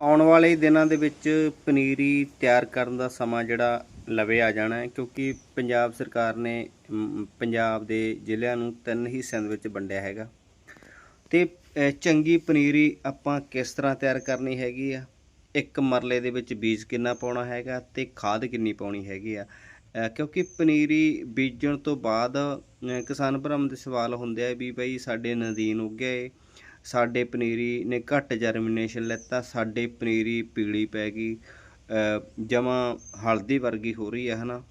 ਆਉਣ ਵਾਲੇ ਦਿਨਾਂ ਦੇ ਵਿੱਚ ਪਨੀਰੀ ਤਿਆਰ ਕਰਨ ਦਾ ਸਮਾਂ ਜਿਹੜਾ ਲਵੇ ਆ ਜਾਣਾ ਹੈ, ਕਿਉਂਕਿ ਪੰਜਾਬ ਸਰਕਾਰ ਨੇ ਪੰਜਾਬ ਦੇ ਜ਼ਿਲ੍ਹਿਆਂ ਨੂੰ ਤਿੰਨ ਹਿੱਸਿਆਂ ਦੇ ਵਿੱਚ ਵੰਡਿਆ ਹੈਗਾ। ਤੇ ਚੰਗੀ ਪਨੀਰੀ ਆਪਾਂ ਕਿਸ ਤਰ੍ਹਾਂ ਤਿਆਰ ਕਰਨੀ ਹੈਗੀ ਆ? ਇੱਕ ਮਰਲੇ ਦੇ ਵਿੱਚ ਬੀਜ ਕਿੰਨਾ ਪਾਉਣਾ ਹੈਗਾ ਤੇ ਖਾਦ ਕਿੰਨੀ ਪਾਉਣੀ ਹੈਗੀ ਆ? ਕਿਉਂਕਿ ਪਨੀਰੀ ਬੀਜਣ ਤੋਂ ਬਾਅਦ ਕਿਸਾਨ ਭਰਾਵਾਂ ਦੇ ਸਵਾਲ ਹੁੰਦੇ ਆ ਵੀ ਬਈ ਸਾਡੇ ਨਦੀਨ ਉੱਗਿਆ ਏ ਸਾਡੇ ਪਨੀਰੀ ਨੇ ਘੱਟ ਜਰਮੀਨੇਸ਼ਨ ਲੈਤਾ, ਸਾਡੇ ਪਨੀਰੀ ਪੀਲੀ ਪੈ ਗਈ ਜਮਾ ਹਲਦੀ ਵਰਗੀ ਹੋ ਰਹੀ ਹੈ, ਹਨਾ?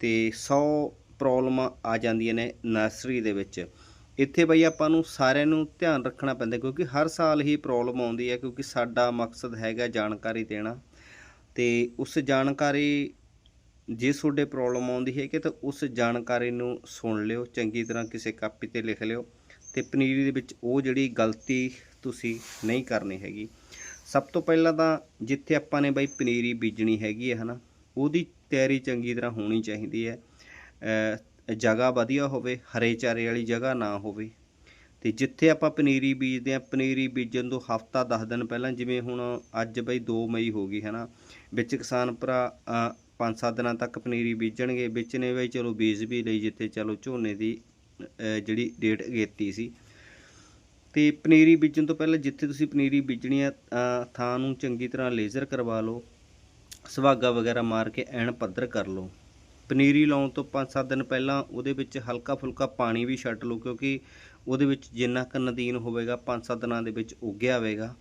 ਤੇ 100 ਪ੍ਰੋਬਲਮਾਂ ਆ ਜਾਂਦੀਆਂ ਨੇ ਨਰਸਰੀ ਦੇ ਵਿੱਚ। ਇੱਥੇ ਬਈ ਆਪਾਂ ਨੂੰ ਸਾਰਿਆਂ ਨੂੰ ਧਿਆਨ ਰੱਖਣਾ ਪੈਂਦਾ, ਕਿਉਂਕਿ ਹਰ ਸਾਲ ਹੀ ਪ੍ਰੋਬਲਮ ਆਉਂਦੀ ਹੈ, ਕਿਉਂਕਿ ਸਾਡਾ ਮਕਸਦ ਹੈਗਾ ਜਾਣਕਾਰੀ ਦੇਣਾ। ਤੇ ਉਸ ਜਾਣਕਾਰੀ ਜੇ ਤੁਹਾਡੇ ਪ੍ਰੋਬਲਮ ਆਉਂਦੀ ਹੈ ਕਿ ਤਾਂ ਉਸ ਜਾਣਕਾਰੀ ਨੂੰ ਸੁਣ ਲਿਓ, ਚੰਗੀ ਤਰ੍ਹਾਂ ਕਿਸੇ ਕਾਪੀ ਤੇ ਲਿਖ ਲਿਓ। ਤੇ ਪਨੀਰੀ ਦੇ ਵਿੱਚ ਉਹ ਜਿਹੜੀ ਗਲਤੀ ਤੁਸੀਂ ਨਹੀਂ ਕਰਨੀ ਹੈਗੀ। ਸਭ ਤੋਂ ਪਹਿਲਾਂ ਤਾਂ ਜਿੱਥੇ ਆਪਾਂ ਨੇ ਬਈ ਪਨੀਰੀ ਬੀਜਣੀ ਹੈਗੀ ਹੈ ਹਨਾ, ਉਹਦੀ ਤਿਆਰੀ ਚੰਗੀ ਤਰ੍ਹਾਂ ਹੋਣੀ ਚਾਹੀਦੀ ਹੈ। ਜਗ੍ਹਾ ਵਧੀਆ ਹੋਵੇ, ਹਰੇ ਚਾਰੇ ਵਾਲੀ ਜਗ੍ਹਾ ਨਾ ਹੋਵੇ। ਤੇ ਜਿੱਥੇ ਆਪਾਂ ਪਨੀਰੀ ਬੀਜਦੇ ਆ ਪਨੀਰੀ ਬੀਜਣ ਤੋਂ ਹਫਤਾ 10 ਦਿਨ ਪਹਿਲਾਂ, ਜਿਵੇਂ ਹੁਣ ਅੱਜ ਬਈ 2 ਮਈ ਹੋ ਗਈ ਹਨਾ, ਵਿੱਚ ਕਿਸਾਨ ਭਰਾ 5-7 ਦਿਨਾਂ ਤੱਕ ਪਨੀਰੀ ਬੀਜਣਗੇ, ਵਿੱਚ ਨੇ ਬਈ ਚਲੋ ਬੀਜ ਵੀ ਲਈ ਜਿੱਥੇ ਚਲੋ ਝੋਨੇ ਦੀ ਜਿਹੜੀ ਡੇਟ ਅਗੇਤੀ ਸੀ। ਤੇ ਪਨੀਰੀ ਬੀਜਣ ਤੋਂ ਪਹਿਲਾਂ ਜਿੱਥੇ ਤੁਸੀਂ ਪਨੀਰੀ ਬੀਜਣੀ ਆ ਥਾਂ ਨੂੰ ਚੰਗੀ ਤਰ੍ਹਾਂ ਲੇਜ਼ਰ ਕਰਵਾ ਲਓ, ਸੁਹਾਗਾ ਵਗੈਰਾ ਮਾਰ ਕੇ ਐਨ ਪੱਧਰ ਕਰ ਲਓ। ਪਨੀਰੀ ਲਾਉਣ ਤੋਂ 5-7 ਦਿਨ ਪਹਿਲਾਂ ਉਹਦੇ ਵਿੱਚ ਹਲਕਾ ਫੁਲਕਾ ਪਾਣੀ ਵੀ ਛੱਡ ਲਓ, ਕਿਉਂਕਿ ਉਹਦੇ ਵਿੱਚ ਜਿੰਨਾ ਕੁ ਨਦੀਨ ਹੋਵੇਗਾ 5-7 ਦਿਨਾਂ ਦੇ ਵਿੱਚ ਉੱਗਿਆ ਹੋਵੇਗਾ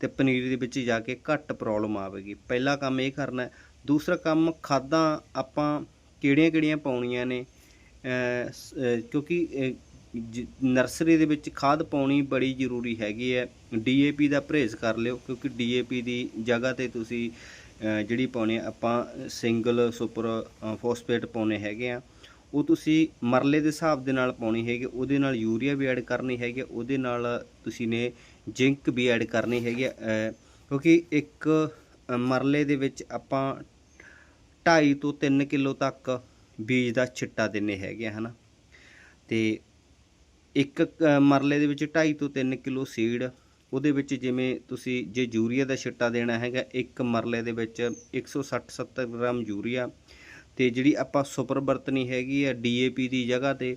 ਤੇ ਪਨੀਰੀ ਦੇ ਵਿੱਚ ਜਾ ਕੇ ਘੱਟ ਪ੍ਰੋਬਲਮ ਆਵੇਗੀ। ਪਹਿਲਾ ਕੰਮ ਇਹ ਕਰਨਾ ਦੂਸਰਾ ਕੰਮ ਖਾਦਾਂ ਆਪਾਂ ਕਿਹੜੀਆਂ-ਕਿਹੜੀਆਂ ਪਾਉਣੀਆਂ ਨੇ? ਕਿਉਂਕਿ ਜ- ਨਰਸਰੀ ਦੇ ਵਿੱਚ ਖਾਦ ਪਾਉਣੀ ਬੜੀ ਜ਼ਰੂਰੀ ਹੈਗੀ ਹੈ। ਡੀਏਪੀ ਦਾ ਪਰਹੇਜ਼ ਕਰ ਲਿਓ ਕਿਉਂਕਿ ਡੀਏਪੀ ਦੀ ਜਗ੍ਹਾ ਤੇ ਤੁਸੀਂ ਜਿਹੜੀ ਪਾਉਣੀ ਆਪਾਂ ਸਿੰਗਲ ਸੁਪਰ ਫੋਸਫੇਟ ਪਾਉਣੇ ਹੈਗੇ ਆ। ਉਹ ਤੁਸੀਂ ਮਰਲੇ ਦੇ ਹਿਸਾਬ ਦੇ ਨਾਲ ਪਾਉਣੀ ਹੈਗੀ ਉਹਦੇ ਨਾਲ ਯੂਰੀਆ ਵੀ ਐਡ ਕਰਨੀ ਹੈਗੀ ਉਹਦੇ ਨਾਲ ਤੁਸੀਂ ਨੇ ਜ਼ਿੰਕ ਵੀ ਐਡ ਕਰਨੀ ਹੈਗੀ ਆ, ਕਿਉਂਕਿ ਇੱਕ ਮਰਲੇ ਦੇ ਵਿੱਚ ਆਪਾਂ 2.5 ਤੋਂ 3 ਕਿਲੋ ਤੱਕ ਬੀਜ ਦਾ ਛਿੱਟਾ ਦਿੰਨੇ ਹੈਗੇ ਆ, ਹਨਾ। ਤੇ ਇੱਕ ਮਰਲੇ ਦੇ ਵਿੱਚ 2.5 ਤੋਂ 3 ਕਿਲੋ ਸੀਡ ਉਹਦੇ ਵਿੱਚ ਜਿਵੇਂ ਤੁਸੀਂ ਜੇ ਯੂਰੀਆ ਦਾ ਛਿੱਟਾ ਦੇਣਾ ਹੈਗਾ, ਇੱਕ ਮਰਲੇ ਦੇ ਵਿੱਚ 160-70 ਗ੍ਰਾਮ ਯੂਰੀਆ, ਤੇ ਜਿਹੜੀ ਆਪਾਂ ਸੁਪਰ ਵਰਤਣੀ ਹੈਗੀ ਆ ਡੀਏਪੀ ਦੀ ਜਗ੍ਹਾ ਤੇ,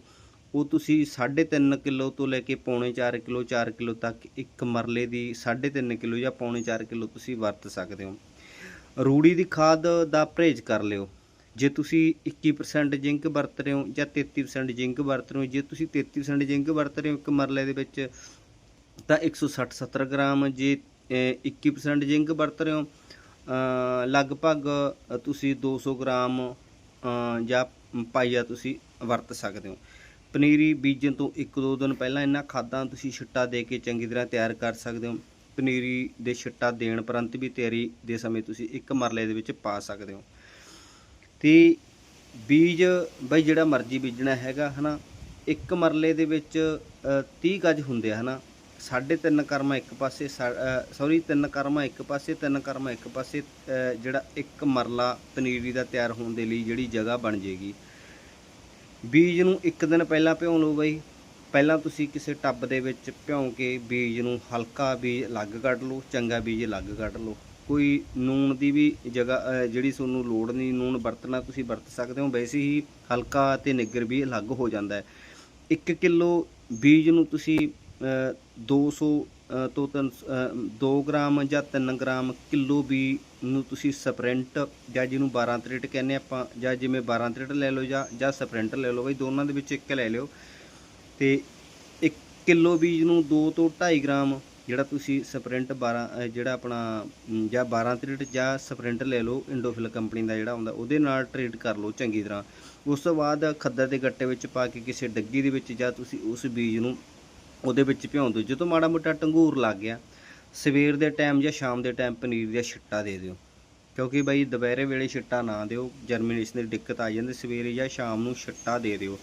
ਉਹ ਤੁਸੀਂ 3.5 ਕਿਲੋ ਤੋਂ ਲੈ ਕੇ ਪੌਣੇ 4 ਕਿਲੋ 4 ਕਿਲੋ ਤੱਕ ਇੱਕ ਮਰਲੇ ਦੀ 3.5 ਕਿਲੋ ਜਾਂ ਪੌਣੇ 4 ਕਿਲੋ ਤੁਸੀਂ ਵਰਤ ਸਕਦੇ ਹੋ। ਰੂੜੀ ਦੀ ਖਾਦ ਦਾ ਪਰਹੇਜ਼ ਕਰ ਲਿਓ। ਜੇ ਤੁਸੀਂ 21% ਜ਼ਿੰਕ ਵਰਤ ਰਹੇ ਹੋ ਜਾਂ 33% ਜ਼ਿੰਕ ਵਰਤ ਰਹੇ ਹੋ ਜੇ ਤੁਸੀਂ 33% ਜ਼ਿੰਕ ਵਰਤ ਰਹੇ ਹੋ ਇੱਕ ਮਰਲੇ ਦੇ ਵਿੱਚ ਤਾਂ 160-70 ਗ੍ਰਾਮ ਜੇ ਅਹ, 21% ਜ਼ਿੰਕ ਵਰਤ ਰਹੇ ਹੋ ਲਗਭਗ ਅ, ਤੁਸੀਂ 200 ਗ੍ਰਾਮ ਜਾਂ ਪਾਈਆ ਤੁਸੀਂ ਵਰਤ ਸਕਦੇ ਹੋ। ਪਨੀਰੀ ਬੀਜਣ ਤੋਂ 1-2 ਦਿਨ ਪਹਿਲਾਂ ਇਹਨਾਂ ਖਾਦਾਂ ਤੁਸੀਂ ਛਿੱਟਾ ਦੇ ਕੇ ਚੰਗੀ ਤਰ੍ਹਾਂ ਤਿਆਰ ਕਰ ਸਕਦੇ ਹੋ। ਪਨੀਰੀ ਦੇ ਛਿੱਟਾ ਦੇਣ ਉਪਰੰਤ ਵੀ ਤਿਆਰੀ ਦੇ ਸਮੇਂ ਤੁਸੀਂ ਇੱਕ ਮਰਲੇ ਦੇ ਵਿੱਚ ਪਾ ਸਕਦੇ ਹੋ। ਤੇ ਬੀਜ ਬਈ ਜਿਹੜਾ ਮਰਜ਼ੀ ਬੀਜਣਾ ਹੈਗਾ ਹਨਾ? ਇੱਕ ਮਰਲੇ ਦੇ ਵਿੱਚ ਅ, 30 ਗਜ ਹੁੰਦੇ ਆ ਹਨਾ? ਸਾਢੇ ਤਿੰਨ ਕਰਮਾ ਇੱਕ ਪਾਸੇ ਸੌਰੀ ਤਿੰਨ ਕਰਮਾ ਇੱਕ ਪਾਸੇ ਤਿੰਨ ਕਰਮਾ ਇੱਕ ਪਾਸੇ ਜਿਹੜਾ ਇੱਕ ਮਰਲਾ ਪਨੀਰੀ ਦਾ ਤਿਆਰ ਹੋਣ ਦੇ ਲਈ ਜਿਹੜੀ ਜਗ੍ਹਾ ਬਣ ਜੇਗੀ। ਬੀਜ ਨੂੰ ਇੱਕ ਦਿਨ ਪਹਿਲਾਂ ਭਿਉਂ ਲਓ ਬਈ। ਪਹਿਲਾਂ ਤੁਸੀਂ ਕਿਸੇ ਟੱਬ ਦੇ ਵਿੱਚ ਭਿਉਂ ਕੇ ਬੀਜ ਨੂੰ ਹਲਕਾ ਬੀਜ ਅਲੱਗ ਕੱਢ ਲਓ ਚੰਗਾ ਬੀਜ ਅਲੱਗ ਕੱਢ ਲਓ। ਕੋਈ ਨੂਣ ਦੀ ਵੀ ਜਗ੍ਹਾ ਜਿਹੜੀ ਤੁਹਾਨੂੰ ਲੋੜ ਨਹੀਂ ਨੂਣ ਵਰਤਣਾ ਤੁਸੀਂ ਵਰਤ ਸਕਦੇ ਹੋ ਵੈਸੇ ਹੀ ਹਲਕਾ ਤੇ ਨਿੱਗਰ ਵੀ ਅਲੱਗ ਹੋ ਜਾਂਦਾ ਹੈ। 1 ਕਿਲੋ ਬੀਜ ਨੂੰ ਤੁਸੀਂ ਅ, 200 ਅ, ਤੋਂ 2 ਗ੍ਰਾਮ ਜਾਂ 3 ਗ੍ਰਾਮ ਕਿਲੋ ਬੀ ਨੂੰ ਤੁਸੀਂ ਸਪ੍ਰਿੰਟ ਜਾਂ ਜਿਹਨੂੰ 12 ਤ੍ਰਿਟ ਕਹਿੰਦੇ ਆਪਾਂ ਜਾਂ ਜਿਵੇਂ 12 ਤ੍ਰਿਟ ਲੈ ਲਓ ਜਾਂ ਜਾਂ ਸਪ੍ਰਿੰਟ ਲੈ ਲਓ ਬਈ ਦੋਨਾਂ ਦੇ ਵਿੱਚ ਇੱਕ ਲੈ ਲਿਓ। ਤੇ 1 ਕਿਲੋ ਬੀਜ ਨੂੰ 2 ਤੋਂ 2.5 ਗ੍ਰਾਮ ਜਿਹੜਾ ਤੁਸੀਂ ਸਪ੍ਰਿੰਟ 12 ਜਿਹੜਾ ਆਪਣਾ ਜਾਂ 12 ਤ੍ਰਿਟ ਜਾਂ ਸਪ੍ਰਿੰਟ ਲੈ ਲਓ ਇੰਡੋਫਿਲ ਕੰਪਨੀ ਦਾ ਜਿਹੜਾ ਹੁੰਦਾ, ਉਹਦੇ ਨਾਲ ਟ੍ਰੀਟ ਕਰ ਲਓ ਚੰਗੀ ਤਰ੍ਹਾਂ। ਉਸ ਤੋਂ ਬਾਅਦ ਖੱਦਰ ਦੇ ਗੱਟੇ ਵਿੱਚ ਪਾ ਕੇ ਕਿਸੇ ਡੱਗੀ ਦੇ ਵਿੱਚ ਜਾਂ ਤੁਸੀਂ ਉਸ ਬੀਜ ਨੂੰ ਉਹਦੇ ਵਿੱਚ ਭਿਉਂ ਦਿਓ ਜਦੋਂ ਮਾੜਾ ਮੋਟਾ ਟੰਗੂਰ ਲੱਗ ਗਿਆ, ਸਵੇਰ ਦੇ ਟਾਈਮ ਜਾਂ ਸ਼ਾਮ ਦੇ ਟਾਈਮ ਪਨੀਰ ਦਾ ਛਿੱਟਾ ਦੇ ਦਿਓ। ਕਿਉਂਕਿ ਬਈ ਦੁਪਹਿਰੇ ਵੇਲੇ ਛਿੱਟਾ ਨਾ ਦਿਓ ਜਰਮੀਨੇਸ਼ਨ ਦੀ ਦਿੱਕਤ ਆ ਜਾਂਦੀ, ਸਵੇਰੇ ਜਾਂ ਸ਼ਾਮ ਨੂੰ ਛਿੱਟਾ ਦੇ ਦਿਓ।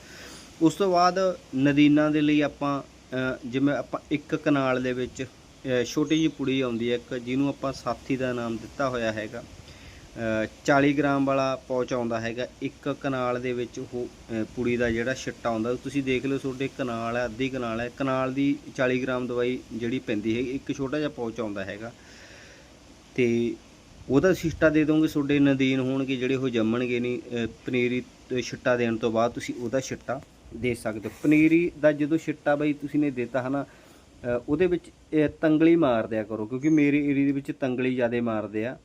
ਉਸ ਤੋਂ ਬਾਅਦ ਨਦੀਨਾਂ ਦੇ ਲਈ ਆਪਾਂ ਜਿਵੇਂ ਆਪਾਂ ਇੱਕ ਕਨਾਲ ਦੇ ਵਿੱਚ ਛੋਟੀ ਜਿਹੀ ਪੁੜੀ ਆਉਂਦੀ ਹੈ ਇੱਕ ਜਿਹਨੂੰ ਆਪਾਂ ਸਾਥੀ ਦਾ ਨਾਮ ਦਿੱਤਾ ਹੋਇਆ ਹੈਗਾ। ਅ, 40 ਗ੍ਰਾਮ ਵਾਲਾ ਪੌਚ ਆਉਂਦਾ ਹੈਗਾ ਇੱਕ ਕਨਾਲ ਦੇ ਵਿੱਚ ਉਹ ਪੁੜੀ ਦਾ ਜਿਹੜਾ ਛਿੱਟਾ ਆਉਂਦਾ ਤੁਸੀਂ ਦੇਖ ਲਓ ਤੁਹਾਡੇ ਕਨਾਲ ਹੈ ਅੱਧੀ ਕਨਾਲ ਹੈ ਕਨਾਲ ਦੀ 40 ਗ੍ਰਾਮ ਦਵਾਈ ਜਿਹੜੀ ਪੈਂਦੀ ਹੈ ਇੱਕ ਛੋਟਾ ਜਿਹਾ ਪੌਚ ਆਉਂਦਾ ਹੈਗਾ। ਤੇ ਉਹਦਾ ਛਿੱਟਾ ਦੇ ਦੋਗੇ ਤੁਹਾਡੇ ਨਦੀਨ ਹੋਣਗੇ ਜਿਹੜੇ ਉਹ ਜੰਮਣਗੇ ਨਹੀਂ ਪਨੀਰੀ ਤੇ ਛਿੱਟਾ ਦੇਣ ਤੋਂ ਬਾਅਦ ਤੁਸੀਂ ਉਹਦਾ ਛਿੱਟਾ ਦੇ ਸਕਦੇ ਹੋ। ਪਨੀਰੀ ਦਾ ਜਦੋਂ ਛਿੱਟਾ ਬਈ ਤੁਸੀਂ ਨੇ ਦਿੱਤਾ ਹਨਾ ਅ, ਉਹਦੇ ਵਿੱਚ ਤੰਗਲੀ ਮਾਰ ਦਿਆ ਕਰੋ ਕਿਉਂਕਿ ਮੇਰੇ ਏਰੀਆ ਦੇ ਵਿੱਚ ਤੰਗਲੀ ਜ਼ਿਆਦਾ ਮਾਰਦੇ ਆ।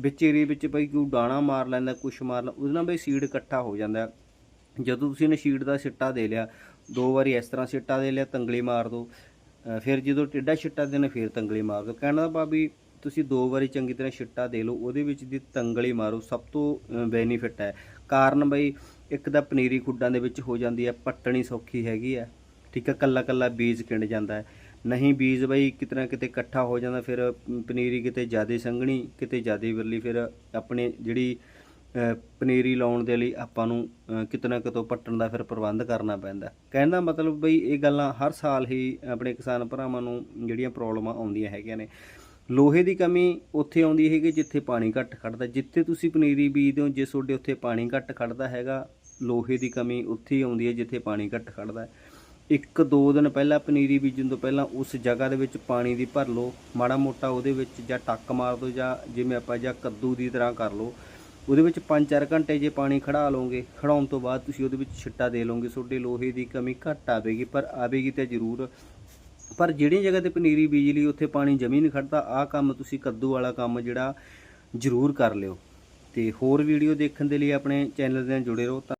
ਵਿੱਚ ਏਰੀਆ ਵਿੱਚ ਬਈ ਕੋਈ ਡਾਣਾ ਮਾਰ ਲੈਂਦਾ ਕੁਛ ਮਾਰ ਲੈਂਦਾ ਉਹਦੇ ਨਾਲ ਬਈ ਸੀਡ ਇਕੱਠਾ ਹੋ ਜਾਂਦਾ। ਜਦੋਂ ਤੁਸੀਂ ਨੇ ਸ਼ੀਟ ਦਾ ਸਿੱਟਾ ਦੇ ਲਿਆ ਦੋ ਵਾਰੀ ਇਸ ਤਰ੍ਹਾਂ ਸਿੱਟਾ ਦੇ ਲਿਆ ਤੰਗਲੀ ਮਾਰ ਦਿਓ ਫਿਰ ਜਦੋਂ ਟੇਡਾ ਛਿੱਟਾ ਦੇਣਾ ਫਿਰ ਤੰਗਲੀ ਮਾਰ ਦਿਓ ਕਹਿਣ ਦਾ ਭਾਵ ਵੀ ਤੁਸੀਂ ਦੋ ਵਾਰੀ ਚੰਗੀ ਤਰ੍ਹਾਂ ਛਿੱਟਾ ਦੇ ਲਓ ਉਹਦੇ ਵਿੱਚ ਦੀ ਤੰਗਲੀ ਮਾਰੋ ਸਭ ਤੋਂ ਬੈਨੀਫਿਟ ਹੈ। ਕਾਰਨ ਬਈ ਇੱਕ ਤਾਂ ਪਨੀਰੀ ਖੁੱਡਾਂ ਦੇ ਵਿੱਚ ਹੋ ਜਾਂਦੀ ਹੈ ਪੱਟਣੀ ਸੌਖੀ ਹੈਗੀ ਹੈ ਠੀਕ ਹੈ ਕੱਲਾ ਕੱਲਾ ਬੀਜ ਕਿੰਡ ਜਾਂਦਾ ਹੈ। ਨਹੀਂ ਬੀਜ ਬਈ ਕਿਤਨਾ ਕਿਤੇ ਇਕੱਠਾ ਹੋ ਜਾਂਦਾ ਫਿਰ ਪਨੀਰੀ ਕਿਤੇ ਜ਼ਿਆਦਾ ਸੰਘਣੀ ਕਿਤੇ ਜ਼ਿਆਦਾ ਵਿਰਲੀ ਫਿਰ ਆਪਣੇ ਜਿਹੜੀ ਪਨੀਰੀ ਲਾਉਣ ਦੇ ਲਈ ਆਪਾਂ ਨੂੰ ਅ, ਕਿਤਨਾ ਕਿਤੋਂ ਪੱਟਣ ਦਾ ਫਿਰ ਪ੍ਰਬੰਧ ਕਰਨਾ ਪੈਂਦਾ ਕਹਿਣ ਦਾ ਮਤਲਬ ਬਈ ਇਹ ਗੱਲਾਂ ਹਰ ਸਾਲ ਹੀ ਆਪਣੇ ਕਿਸਾਨ ਭਰਾਵਾਂ ਨੂੰ ਜਿਹੜੀਆਂ ਪ੍ਰੋਬਲਮਾਂ ਆਉਂਦੀਆਂ ਹੈਗੀਆਂ ਨੇ। ਲੋਹੇ ਦੀ ਕਮੀ ਉੱਥੇ ਆਉਂਦੀ ਹੈਗੀ ਜਿੱਥੇ ਪਾਣੀ ਘੱਟ ਖੜਦਾ। ਜਿੱਥੇ ਤੁਸੀਂ ਪਨੀਰੀ ਬੀਜਦੇ ਹੋ ਜੇ ਤੁਹਾਡੇ ਉੱਥੇ ਪਾਣੀ ਘੱਟ ਖੜਦਾ ਹੈਗਾ, ਲੋਹੇ ਦੀ ਕਮੀ ਉੱਥੇ ਹੀ ਆਉਂਦੀ ਹੈ ਜਿੱਥੇ ਪਾਣੀ ਘੱਟ ਖੜਦਾ ਇੱਕ ਦੋ ਦਿਨ ਪਹਿਲਾਂ ਪਨੀਰੀ ਬੀਜਣ ਤੋਂ ਪਹਿਲਾਂ ਉਸ ਜਗ੍ਹਾ ਦੇ ਵਿੱਚ ਪਾਣੀ ਦੀ ਭਰ ਲਓ, ਮਾੜਾ ਮੋਟਾ ਉਹਦੇ ਵਿੱਚ ਜਾਂ ਟੱਕ ਮਾਰ ਦਿਓ ਜਾਂ ਜਿਵੇਂ ਆਪਾਂ ਜਾਂ ਕੱਦੂ ਦੀ ਤਰ੍ਹਾਂ ਕਰ ਲਓ। ਉਹਦੇ ਵਿੱਚ 5-4 ਘੰਟੇ ਜੇ ਪਾਣੀ ਖੜਾ ਲਓਗੇ, ਖੜਾਉਣ ਤੋਂ ਬਾਅਦ ਤੁਸੀਂ ਉਹਦੇ ਵਿੱਚ ਛਿੱਟਾ ਦੇ ਲਓਗੇ, ਤੁਹਾਡੇ ਲੋਹੇ ਦੀ ਕਮੀ ਘੱਟ ਆਵੇਗੀ, ਪਰ ਆਵੇਗੀ ਤਾਂ ਜ਼ਰੂਰ। ਪਰ ਜਿਹੜੀ ਜਗ੍ਹਾ ਤੇ ਪਨੀਰੀ ਬੀਜ ਲਈ ਉੱਥੇ ਪਾਣੀ ਜਮੀ ਨਹੀਂ ਖੜਦਾ, ਆਹ ਕੰਮ ਤੁਸੀਂ ਕੱਦੂ ਵਾਲਾ ਕੰਮ ਜਿਹੜਾ ਜ਼ਰੂਰ ਕਰ ਲਿਓ। ਤੇ ਹੋਰ ਵੀਡੀਓ ਦੇਖਣ ਦੇ ਲਈ ਆਪਣੇ ਚੈਨਲ ਦੇ ਨਾਲ ਜੁੜੇ ਰਹੋ। ਤਾਂ